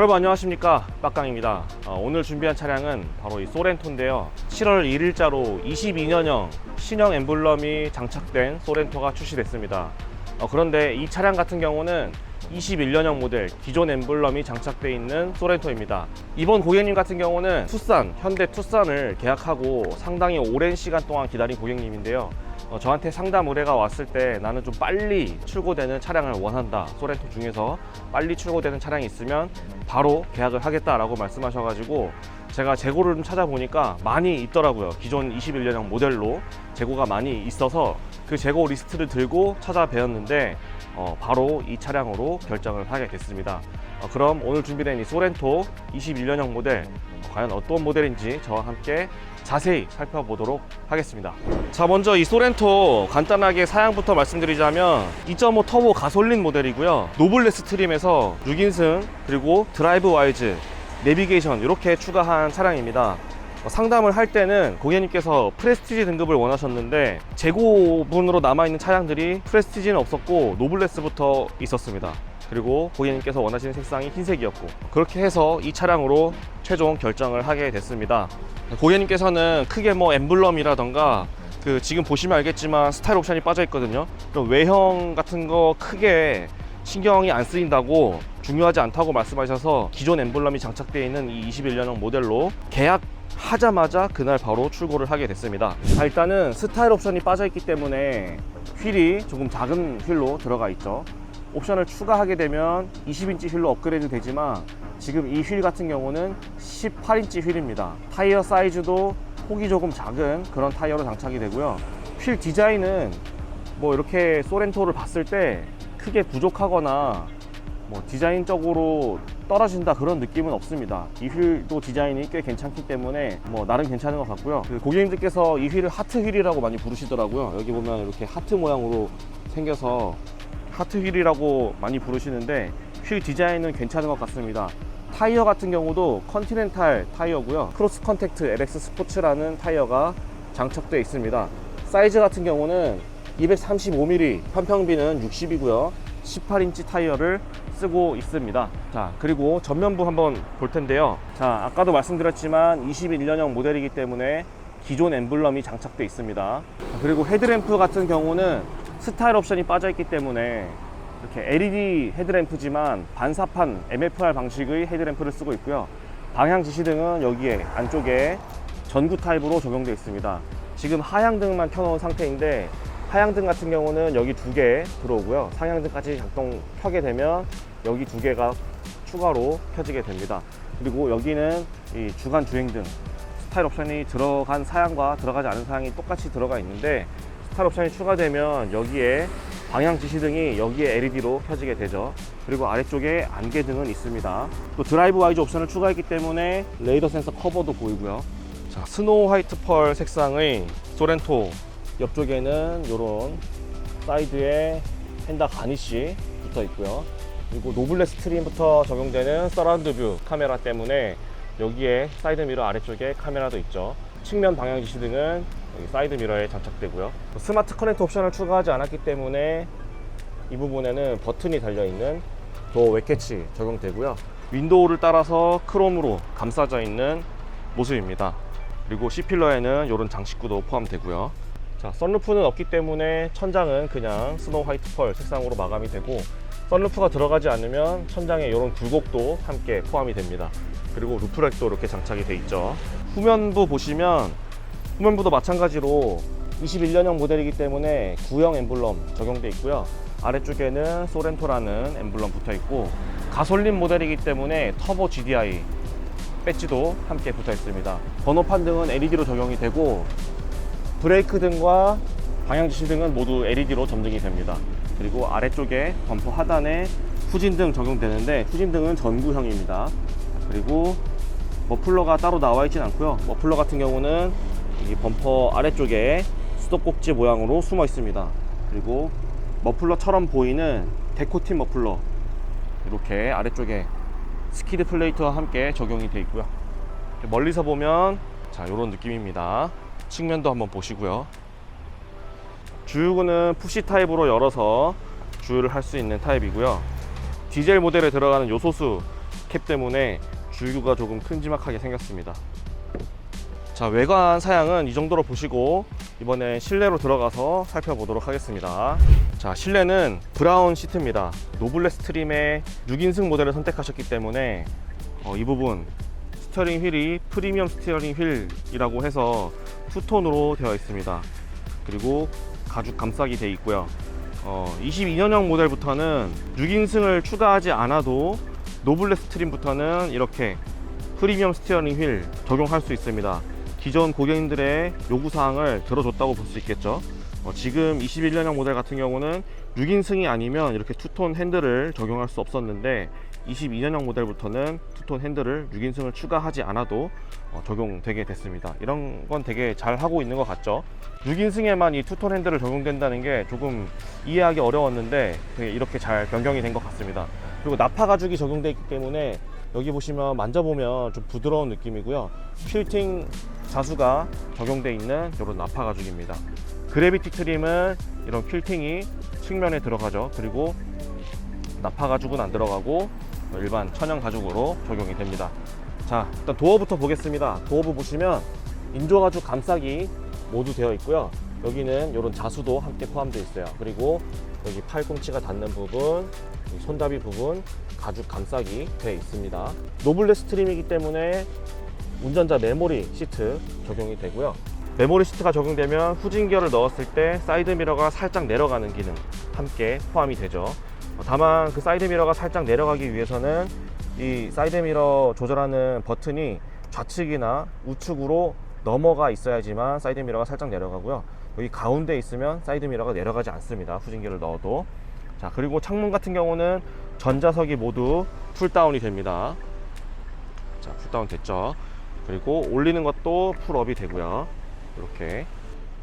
자, 여러분 안녕하십니까? 빡강입니다. 어, 오늘 준비한 차량은 바로 이 소렌토인데요. 7월 1일자로 22년형 신형 엠블럼이 장착된 소렌토가 출시됐습니다. 어, 그런데 이 차량 같은 경우는 21년형 모델 기존 엠블럼이 장착되어 있는 소렌토입니다. 이번 고객님 같은 경우는 투싼 현대 투싼을 계약하고 상당히 오랜 시간 동안 기다린 고객님인데요 어, 저한테 상담 의뢰가 왔을 때 나는 좀 빨리 출고되는 차량을 원한다. 소렌토 중에서 빨리 출고되는 차량이 있으면 바로 계약을 하겠다라고 말씀하셔가지고 제가 재고를 좀 찾아보니까 많이 있더라고요. 기존 21년형 모델로 재고가 많이 있어서 그 재고 리스트를 들고 찾아뵈었는데 어, 바로 이 차량으로 결정을 하게 됐습니다. 어, 그럼 오늘 준비된 이 소렌토 21년형 모델 어, 과연 어떤 모델인지 저와 함께 자세히 살펴보도록 하겠습니다. 자, 먼저 이 소렌토 간단하게 사양부터 말씀드리자면 2.5 터보 가솔린 모델이고요. 노블레스 트림에서 6인승 그리고 드라이브 와이즈, 내비게이션 이렇게 추가한 차량입니다. 어, 상담을 할 때는 고객님께서 프레스티지 등급을 원하셨는데 재고분으로 남아있는 차량들이 프레스티지는 없었고 노블레스부터 있었습니다. 그리고 고객님께서 원하시는 색상이 흰색이었고 그렇게 해서 이 차량으로 최종 결정을 하게 됐습니다. 고객님께서는 크게 뭐 엠블럼이라던가 그 지금 보시면 알겠지만 스타일 옵션이 빠져 있거든요. 그럼 외형 같은 거 크게 신경이 안 쓰인다고 중요하지 않다고 말씀하셔서 기존 엠블럼이 장착되어 있는 이 21년형 모델로 계약 하자마자 그날 바로 출고를 하게 됐습니다. 자, 일단은 스타일 옵션이 빠져 있기 때문에 휠이 조금 작은 휠로 들어가 있죠. 옵션을 추가하게 되면 20인치 휠로 업그레이드 되지만 지금 이 휠 같은 경우는 18인치 휠입니다. 타이어 사이즈도 폭이 조금 작은 그런 타이어로 장착이 되고요. 휠 디자인은 뭐 이렇게 소렌토를 봤을 때 크게 부족하거나 뭐 디자인적으로 떨어진다 그런 느낌은 없습니다. 이 휠도 디자인이 꽤 괜찮기 때문에 뭐 나름 괜찮은 것 같고요. 그 고객님들께서 이 휠을 하트 휠이라고 많이 부르시더라고요. 여기 보면 이렇게 하트 모양으로 생겨서 하트 휠이라고 많이 부르시는데 휠 디자인은 괜찮은 것 같습니다. 타이어 같은 경우도 컨티넨탈 타이어고요. 크로스 컨택트 LX 스포츠라는 타이어가 장착되어 있습니다. 사이즈 같은 경우는 235mm, 편평비는 60이고요. 18인치 타이어를 쓰고 있습니다. 자, 그리고 전면부 한번 볼 텐데요. 자, 아까도 말씀드렸지만 21년형 모델이기 때문에 기존 엠블럼이 장착되어 있습니다. 그리고 헤드램프 같은 경우는 스타일 옵션이 빠져 있기 때문에 이렇게 LED 헤드램프지만 반사판 MFR 방식의 헤드램프를 쓰고 있고요. 방향 지시등은 여기에 안쪽에 전구 타입으로 적용되어 있습니다. 지금 하향등만 켜놓은 상태인데 하향등 같은 경우는 여기 두 개 들어오고요. 상향등까지 작동 켜게 되면 여기 두 개가 추가로 켜지게 됩니다. 그리고 여기는 이 주간 주행등 스타일 옵션이 들어간 사양과 들어가지 않은 사양이 똑같이 들어가 있는데 스타일 옵션이 추가되면 여기에 방향 지시등이 여기에 LED로 켜지게 되죠. 그리고 아래쪽에 안개등은 있습니다. 또 드라이브 와이즈 옵션을 추가했기 때문에 레이더 센서 커버도 보이고요. 자, 스노우 화이트 펄 색상의 소렌토 옆쪽에는 이런 사이드에 펜다 가니쉬 붙어 있고요. 그리고 노블레스 트림부터 적용되는 서라운드 뷰 카메라 때문에 여기에 사이드 미러 아래쪽에 카메라도 있죠. 측면 방향 지시 등은 여기 사이드 미러에 장착되고요. 스마트 커넥터 옵션을 추가하지 않았기 때문에 이 부분에는 버튼이 달려 있는 도어 웹캐치 적용되고요. 윈도우를 따라서 크롬으로 감싸져 있는 모습입니다. 그리고 C필러에는 이런 장식구도 포함되고요. 자, 썬루프는 없기 때문에 천장은 그냥 스노우 화이트 펄 색상으로 마감이 되고 썬루프가 들어가지 않으면 천장에 이런 굴곡도 함께 포함이 됩니다. 그리고 루프렉도 이렇게 장착이 돼 있죠. 후면부 보시면 후면부도 마찬가지로 21년형 모델이기 때문에 구형 엠블럼 적용돼 있고요. 아래쪽에는 소렌토라는 엠블럼 붙어 있고 가솔린 모델이기 때문에 터보 GDI 배지도 함께 붙어 있습니다. 번호판 등은 LED로 적용이 되고 브레이크 등과 방향 지시 등은 모두 LED로 점등이 됩니다. 그리고 아래쪽에 범퍼 하단에 후진등 적용되는데 후진등은 전구형입니다. 그리고 머플러가 따로 나와 있진 않고요. 머플러 같은 경우는 이 범퍼 아래쪽에 수도꼭지 모양으로 숨어 있습니다. 그리고 머플러처럼 보이는 데코틴 머플러 이렇게 아래쪽에 스키드 플레이트와 함께 적용이 되어 있고요. 멀리서 보면 자 이런 느낌입니다. 측면도 한번 보시고요. 주유구는 푸시 타입으로 열어서 주유를 할 수 있는 타입이고요. 디젤 모델에 들어가는 요소수 캡 때문에 줄기가 조금 큼지막하게 생겼습니다. 자 외관 사양은 이 정도로 보시고 이번에 실내로 들어가서 살펴보도록 하겠습니다. 자 실내는 브라운 시트입니다. 노블레 스 트림의 6인승 모델을 선택하셨기 때문에 어, 이 부분 스티어링 휠이 프리미엄 스티어링 휠이라고 해서 투톤으로 되어 있습니다. 그리고 가죽 감싸기 되어 있고요. 어, 22년형 모델부터는 6인승을 추가하지 않아도 노블레 스 트림부터는 이렇게 프리미엄 스티어링 휠 적용할 수 있습니다. 기존 고객님들의 요구사항을 들어줬다고 볼 수 있겠죠. 어, 지금 21년형 모델 같은 경우는 6인승이 아니면 이렇게 투톤 핸들을 적용할 수 없었는데 22년형 모델부터는 투톤 핸들을 6인승을 추가하지 않아도 어, 적용되게 됐습니다. 이런 건 되게 잘 하고 있는 것 같죠. 6인승에만 이 투톤 핸들을 적용된다는 게 조금 이해하기 어려웠는데 되게 이렇게 잘 변경이 된 것 같습니다. 그리고 나파 가죽이 적용되어 있기 때문에 여기 보시면 만져보면 좀 부드러운 느낌이고요. 필팅 자수가 적용되어 있는 이런 나파 가죽입니다. 그래비티 트림은 이런 필팅이 측면에 들어가죠. 그리고 나파 가죽은 안 들어가고 일반 천연 가죽으로 적용이 됩니다. 자, 일단 도어부터 보겠습니다. 도어부 보시면 인조 가죽 감싸기 모두 되어 있고요. 여기는 이런 자수도 함께 포함되어 있어요. 그리고 여기 팔꿈치가 닿는 부분, 이 손잡이 부분 가죽 감싸기 되어 있습니다. 노블레스 트림이기 때문에 운전자 메모리 시트 적용이 되고요. 메모리 시트가 적용되면 후진기어를 넣었을 때 사이드 미러가 살짝 내려가는 기능 함께 포함이 되죠. 어, 다만 그 사이드 미러가 살짝 내려가기 위해서는 이 사이드 미러 조절하는 버튼이 좌측이나 우측으로 넘어가 있어야지만 사이드 미러가 살짝 내려가고요. 여기 가운데 있으면 사이드 미러가 내려가지 않습니다. 후진기를 넣어도. 자, 그리고 창문 같은 경우는 전자석이 모두 풀다운이 됩니다. 자, 풀다운 됐죠. 그리고 올리는 것도 풀업이 되고요. 이렇게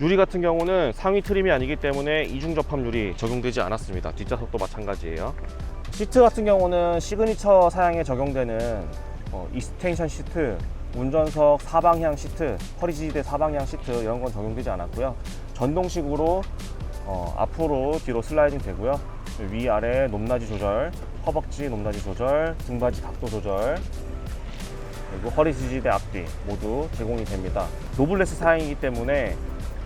유리 같은 경우는 상위 트림이 아니기 때문에 이중 접합 유리 적용되지 않았습니다. 뒷좌석도 마찬가지예요. 시트 같은 경우는 시그니처 사양에 적용되는 어, 이스텐션 시트, 운전석 사방향 시트, 허리지대 사방향 시트 이런 건 적용되지 않았고요. 전동식으로 어, 앞으로 뒤로 슬라이딩 되고요. 위아래 높낮이 조절, 허벅지 높낮이 조절, 등받이 각도 조절, 그리고 허리 지지대 앞뒤 모두 제공이 됩니다. 노블레스 사양이기 때문에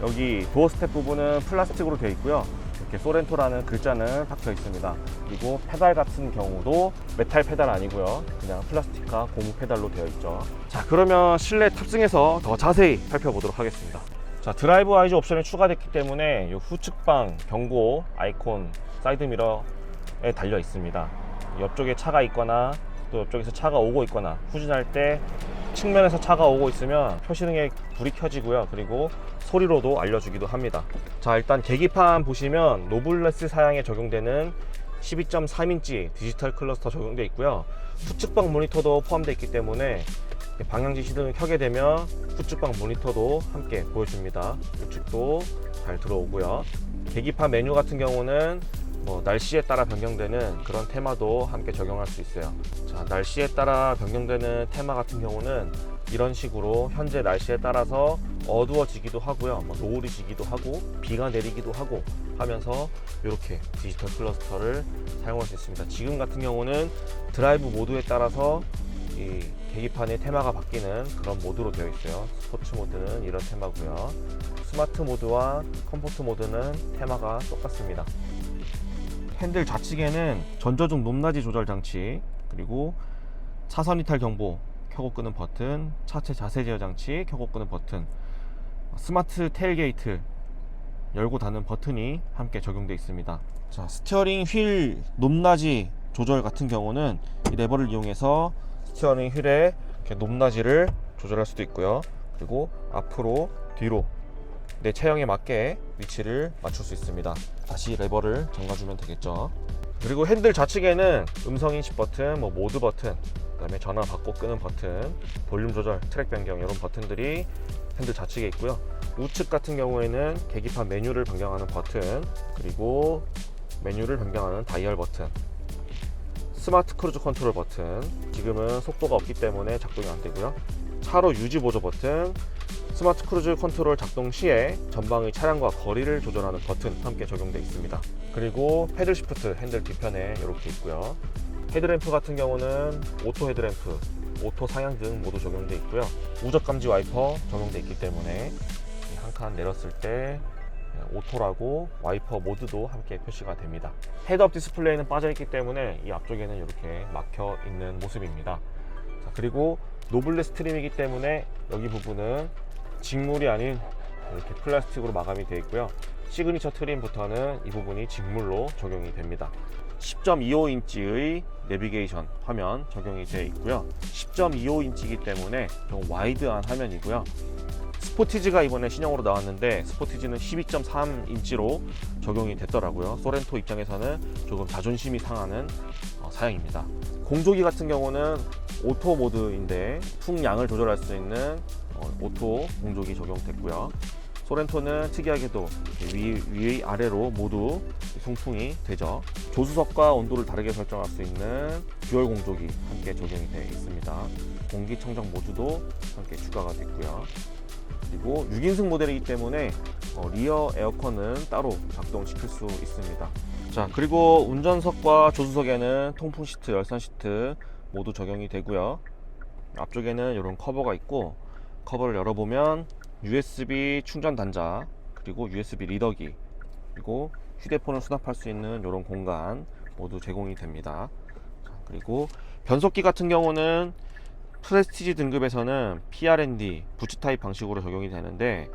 여기 도어 스텝 부분은 플라스틱으로 되어 있고요. 이렇게 소렌토라는 글자는 박혀 있습니다. 그리고 페달 같은 경우도 메탈 페달 아니고요. 그냥 플라스틱과 고무 페달로 되어 있죠. 자, 그러면 실내 탑승해서 더 자세히 살펴보도록 하겠습니다. 자, 드라이브 아이즈 옵션이 추가됐기 때문에 이 후측방 경고 아이콘 사이드 미러에 달려 있습니다. 옆쪽에 차가 있거나 또 옆쪽에서 차가 오고 있거나 후진할 때 측면에서 차가 오고 있으면 표시등에 불이 켜지고요. 그리고 소리로도 알려주기도 합니다. 자, 일단 계기판 보시면 노블레스 사양에 적용되는 12.3인치 디지털 클러스터 적용되어 있고요. 후측방 모니터도 포함되어 있기 때문에 방향지 시등을 켜게 되면 후측방 모니터도 함께 보여줍니다. 우측도 잘 들어오고요. 계기판 메뉴 같은 경우는 뭐 날씨에 따라 변경되는 그런 테마도 함께 적용할 수 있어요. 자, 날씨에 따라 변경되는 테마 같은 경우는 이런 식으로 현재 날씨에 따라서 어두워지기도 하고요. 뭐 노을이 지기도 하고 비가 내리기도 하고 하면서 이렇게 디지털 클러스터를 사용할 수 있습니다. 지금 같은 경우는 드라이브 모드에 따라서 이 계기판의 테마가 바뀌는 그런 모드로 되어 있어요. 스포츠 모드는 이런 테마고요. 스마트 모드와 컴포트 모드는 테마가 똑같습니다. 핸들 좌측에는 전조중 높낮이 조절 장치 그리고 차선 이탈 경보 켜고 끄는 버튼 차체 자세 제어 장치 켜고 끄는 버튼 스마트 테일게이트 열고 닫는 버튼이 함께 적용되어 있습니다. 자 스티어링 휠 높낮이 조절 같은 경우는 이 레버를 이용해서 스티어링 휠의 높낮이를 조절할 수도 있고요. 그리고 앞으로 뒤로 내 체형에 맞게 위치를 맞출 수 있습니다. 다시 레버를 잠가주면 되겠죠. 그리고 핸들 좌측에는 음성 인식 버튼, 뭐 모드 버튼, 그 다음에 전화 받고 끄는 버튼, 볼륨 조절, 트랙 변경 이런 버튼들이 핸들 좌측에 있고요. 우측 같은 경우에는 계기판 메뉴를 변경하는 버튼, 그리고 메뉴를 변경하는 다이얼 버튼, 스마트 크루즈 컨트롤 버튼. 지금은 속도가 없기 때문에 작동이 안 되고요. 차로 유지 보조 버튼, 스마트 크루즈 컨트롤 작동 시에 전방의 차량과 거리를 조절하는 버튼 함께 적용되어 있습니다. 그리고 패들 시프트 핸들 뒤편에 이렇게 있고요. 헤드램프 같은 경우는 오토 헤드램프, 오토 상향 등 모두 적용되어 있고요. 우적 감지 와이퍼 적용되어 있기 때문에 한 칸 내렸을 때 오토라고 와이퍼 모드도 함께 표시가 됩니다. 헤드업 디스플레이는 빠져 있기 때문에 이 앞쪽에는 이렇게 막혀 있는 모습입니다. 자, 그리고 노블레 스트림이기 때문에 여기 부분은 직물이 아닌 이렇게 플라스틱으로 마감이 되어 있고요. 시그니처 트림부터는 이 부분이 직물로 적용이 됩니다. 10.25인치의 내비게이션 화면 적용이 되어 있고요. 10.25인치이기 때문에 좀 와이드한 화면이고요. 스포티지가 이번에 신형으로 나왔는데 스포티지는 12.3인치로 적용이 됐더라고요. 소렌토 입장에서는 조금 자존심이 상하는 어, 사양입니다. 공조기 같은 경우는 오토 모드인데 풍량을 조절할 수 있는 어, 오토 공조기 적용됐고요. 소렌토는 특이하게도 위, 위 아래로 모두 송풍이 되죠. 조수석과 온도를 다르게 설정할 수 있는 듀얼 공조기 함께 적용이 되어 있습니다. 공기청정 모드도 함께 추가가 됐고요. 그리고 6인승 모델이기 때문에 어, 리어 에어컨은 따로 작동시킬 수 있습니다. 자 그리고 운전석과 조수석에는 통풍 시트, 열선 시트 모두 적용이 되고요. 앞쪽에는 이런 커버가 있고 커버를 열어보면 USB 충전 단자 그리고 USB 리더기 그리고 휴대폰을 수납할 수 있는 이런 공간 모두 제공이 됩니다. 자, 그리고 변속기 같은 경우는 프레스티지 등급에서는 PRND 부츠 타입 방식으로 적용이 되는데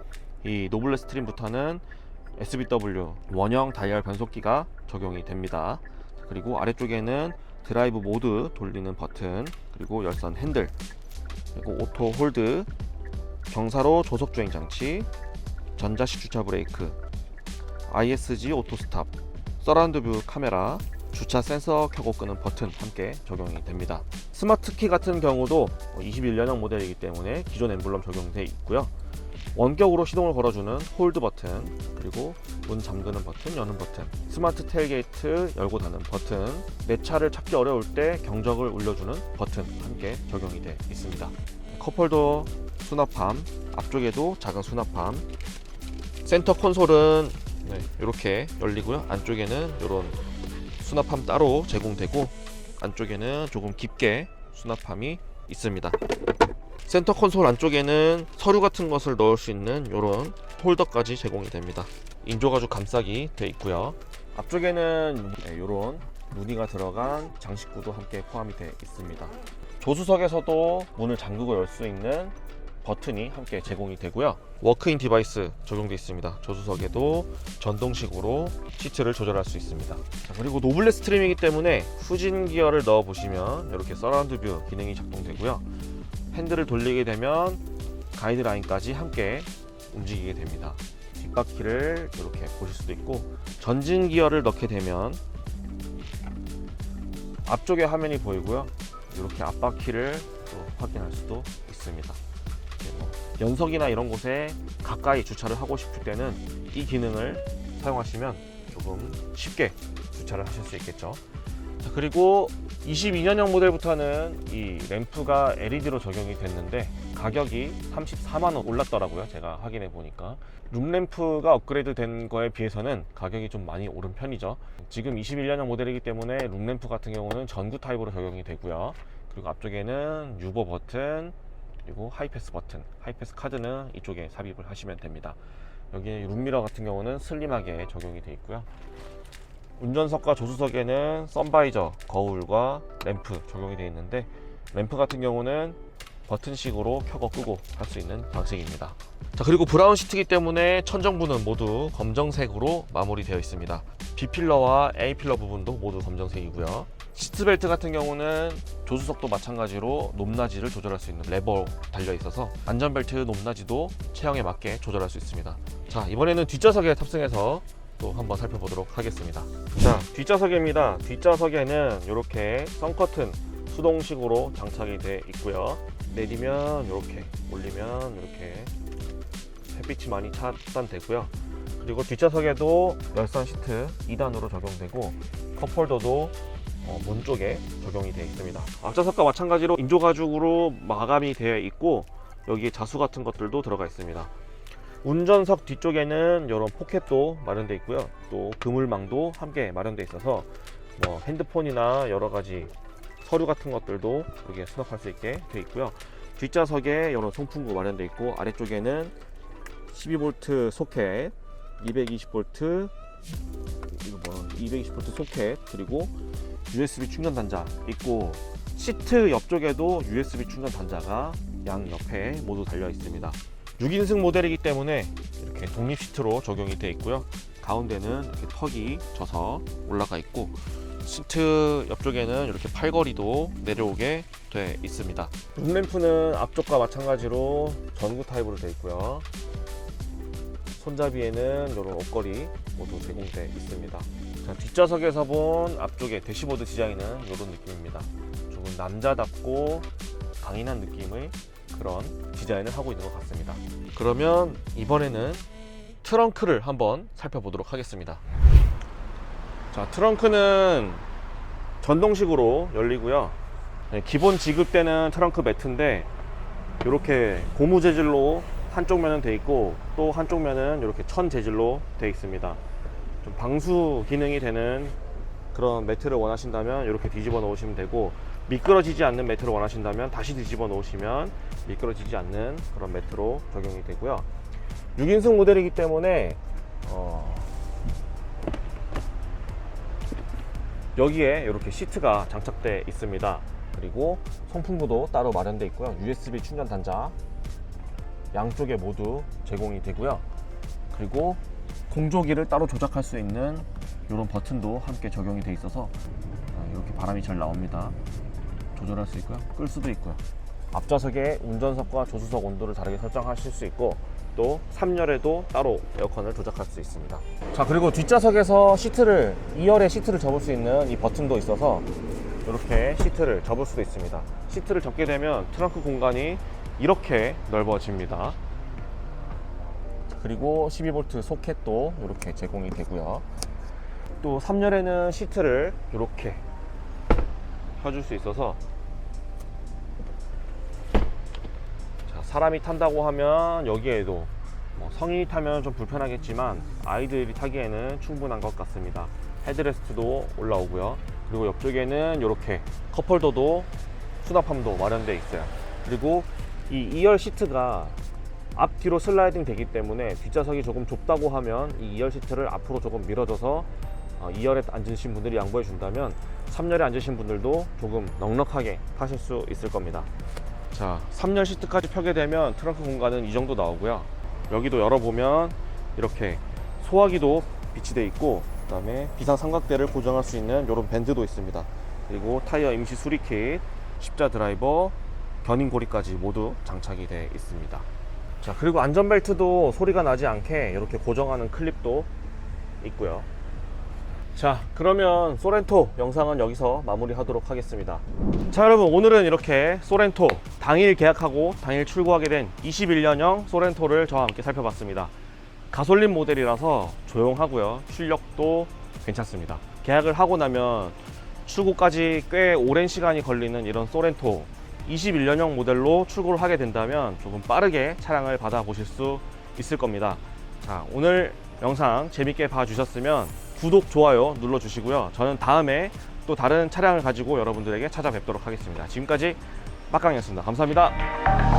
이 노블레 스트림부터는 SBW 원형 다이얼 변속기가 적용이 됩니다. 그리고 아래쪽에는 드라이브 모드 돌리는 버튼 그리고 열선 핸들 그리고 오토 홀드 경사로 조속 주행 장치 전자식 주차 브레이크 ISG 오토 스탑 서라운드 뷰 카메라 주차 센서 켜고 끄는 버튼 함께 적용이 됩니다. 스마트 키 같은 경우도 21년형 모델이기 때문에 기존 엠블럼 적용돼 있고요. 원격으로 시동을 걸어주는 홀드 버튼, 그리고 문 잠그는 버튼, 여는 버튼, 스마트 테일게이트 열고 닫는 버튼, 내 차를 찾기 어려울 때 경적을 울려주는 버튼 함께 적용이 되어 있습니다. 컵홀더 수납함, 앞쪽에도 작은 수납함, 센터 콘솔은 네, 이렇게 열리고요. 안쪽에는 이런 수납함 따로 제공되고 안쪽에는 조금 깊게 수납함이 있습니다. 센터 콘솔 안쪽에는 서류 같은 것을 넣을 수 있는 이런 홀더까지 제공이 됩니다. 인조가죽 감싸기 되어 있고요. 앞쪽에는 이런 무늬가 들어간 장식구도 함께 포함이 되어 있습니다. 조수석에서도 문을 잠그고 열 수 있는 버튼이 함께 제공이 되고요. 워크인 디바이스 적용되어 있습니다. 조수석에도 전동식으로 시트를 조절할 수 있습니다. 자, 그리고 노블레 스트림이기 때문에 후진 기어를 넣어 보시면 이렇게 서라운드 뷰 기능이 작동되고요. 핸들을 돌리게 되면 가이드라인까지 함께 움직이게 됩니다. 뒷바퀴를 이렇게 보실 수도 있고 전진 기어를 넣게 되면 앞쪽에 화면이 보이고요. 이렇게 앞바퀴를 또 확인할 수도 있습니다. 연석이나 이런 곳에 가까이 주차를 하고 싶을 때는 이 기능을 사용하시면 조금 쉽게 주차를 하실 수 있겠죠. 자, 그리고 22년형 모델부터는 이 램프가 LED로 적용이 됐는데 가격이 34만원 올랐더라고요. 제가 확인해 보니까. 룸램프가 업그레이드 된 거에 비해서는 가격이 좀 많이 오른 편이죠. 지금 21년형 모델이기 때문에 룸램프 같은 경우는 전구 타입으로 적용이 되고요. 그리고 앞쪽에는 유보 버튼, 그리고 하이패스 버튼, 하이패스 카드는 이쪽에 삽입을 하시면 됩니다. 여기 룸미러 같은 경우는 슬림하게 적용이 되어 있고요. 운전석과 조수석에는 선바이저, 거울과 램프 적용이 되어 있는데 램프 같은 경우는 버튼식으로 켜고 끄고 할 수 있는 방식입니다. 자 그리고 브라운 시트이기 때문에 천정부는 모두 검정색으로 마무리되어 있습니다. B필러와 A필러 부분도 모두 검정색이고요. 시트벨트 같은 경우는 조수석도 마찬가지로 높낮이를 조절할 수 있는 레버 달려 있어서 안전벨트 높낮이도 체형에 맞게 조절할 수 있습니다. 자 이번에는 뒷좌석에 탑승해서 또 한번 살펴보도록 하겠습니다. 자, 뒷좌석입니다. 뒷좌석에는 이렇게 썬커튼 수동식으로 장착이 되어 있고요. 내리면 이렇게, 올리면 이렇게 햇빛이 많이 차단되고요. 그리고 뒷좌석에도 열선 시트 2단으로 적용되고 컵홀더도 어, 문 쪽에 적용이 되어 있습니다. 앞좌석과 마찬가지로 인조 가죽으로 마감이 되어 있고 여기에 자수 같은 것들도 들어가 있습니다. 운전석 뒤쪽에는 이런 포켓도 마련되어 있고요. 또 그물망도 함께 마련되어 있어서 뭐 핸드폰이나 여러 가지 서류 같은 것들도 여기에 수납할 수 있게 되어 있고요. 뒷좌석에 이런 송풍구 마련되어 있고 아래쪽에는 12V 소켓, 220V 이거 뭐 220V 소켓 그리고 USB 충전 단자 있고 시트 옆쪽에도 USB 충전 단자가 양 옆에 모두 달려 있습니다. 6인승 모델이기 때문에 이렇게 독립 시트로 적용이 되어 있고요. 가운데는 이렇게 턱이 져서 올라가 있고 시트 옆쪽에는 이렇게 팔걸이도 내려오게 돼 있습니다. 룸램프는 앞쪽과 마찬가지로 전구 타입으로 되어 있고요. 손잡이에는 이런 옷걸이 모두 제공되어 있습니다. 자, 뒷좌석에서 본 앞쪽의 대시보드 디자인은 이런 느낌입니다. 조금 남자답고 강인한 느낌의 그런 디자인을 하고 있는 것 같습니다. 그러면 이번에는 트렁크를 한번 살펴보도록 하겠습니다. 자, 트렁크는 전동식으로 열리고요. 네, 기본 지급되는 트렁크 매트인데 이렇게 고무 재질로 한쪽 면은 돼 있고 또 한쪽 면은 이렇게 천 재질로 돼 있습니다. 좀 방수 기능이 되는 그런 매트를 원하신다면 이렇게 뒤집어 놓으시면 되고 미끄러지지 않는 매트를 원하신다면 다시 뒤집어 놓으시면 미끄러지지 않는 그런 매트로 적용이 되고요. 6인승 모델이기 때문에 어, 여기에 이렇게 시트가 장착되어 있습니다. 그리고 송풍구도 따로 마련되어 있고요. USB 충전 단자 양쪽에 모두 제공이 되고요. 그리고 공조기를 따로 조작할 수 있는 이런 버튼도 함께 적용이 되어 있어서 아, 이렇게 바람이 잘 나옵니다. 조절할 수 있고요. 끌 수도 있고요. 앞좌석에 운전석과 조수석 온도를 다르게 설정하실 수 있고 또 3열에도 따로 에어컨을 조작할 수 있습니다. 자 그리고 뒷좌석에서 시트를 2열에 시트를 접을 수 있는 이 버튼도 있어서 이렇게 시트를 접을 수도 있습니다. 시트를 접게 되면 트렁크 공간이 이렇게 넓어집니다. 그리고 12V 소켓도 이렇게 제공이 되고요. 또 3열에는 시트를 이렇게 펴줄 수 있어서 자, 사람이 탄다고 하면 여기에도 뭐 성인이 타면 좀 불편하겠지만 아이들이 타기에는 충분한 것 같습니다. 헤드레스트도 올라오고요. 그리고 옆쪽에는 이렇게 컵홀더도 수납함도 마련되어 있어요. 그리고 이 2열 시트가 앞 뒤로 슬라이딩 되기 때문에 뒷좌석이 조금 좁다고 하면 이 2열 시트를 앞으로 조금 밀어줘서 어, 2열에 앉으신 분들이 양보해 준다면 3열에 앉으신 분들도 조금 넉넉하게 타실 수 있을 겁니다. 자, 3열 시트까지 펴게 되면 트렁크 공간은 이 정도 나오고요. 여기도 열어보면 이렇게 소화기도 비치되어 있고 그 다음에 비상 삼각대를 고정할 수 있는 이런 밴드도 있습니다. 그리고 타이어 임시 수리 킷, 십자 드라이버, 견인 고리까지 모두 장착이 되어 있습니다. 자, 그리고 안전벨트도 소리가 나지 않게 이렇게 고정하는 클립도 있고요. 자, 그러면 소렌토 영상은 여기서 마무리 하도록 하겠습니다. 자, 여러분 오늘은 이렇게 소렌토 당일 계약하고 당일 출고하게 된 21년형 소렌토를 저와 함께 살펴봤습니다. 가솔린 모델이라서 조용하고요. 출력도 괜찮습니다. 계약을 하고 나면 출고까지 꽤 오랜 시간이 걸리는 이런 소렌토 21년형 모델로 출고를 하게 된다면 조금 빠르게 차량을 받아보실 수 있을 겁니다. 자, 오늘 영상 재밌게 봐주셨으면 구독, 좋아요 눌러주시고요. 저는 다음에 또 다른 차량을 가지고 여러분들에게 찾아뵙도록 하겠습니다. 지금까지 빡강이었습니다. 감사합니다.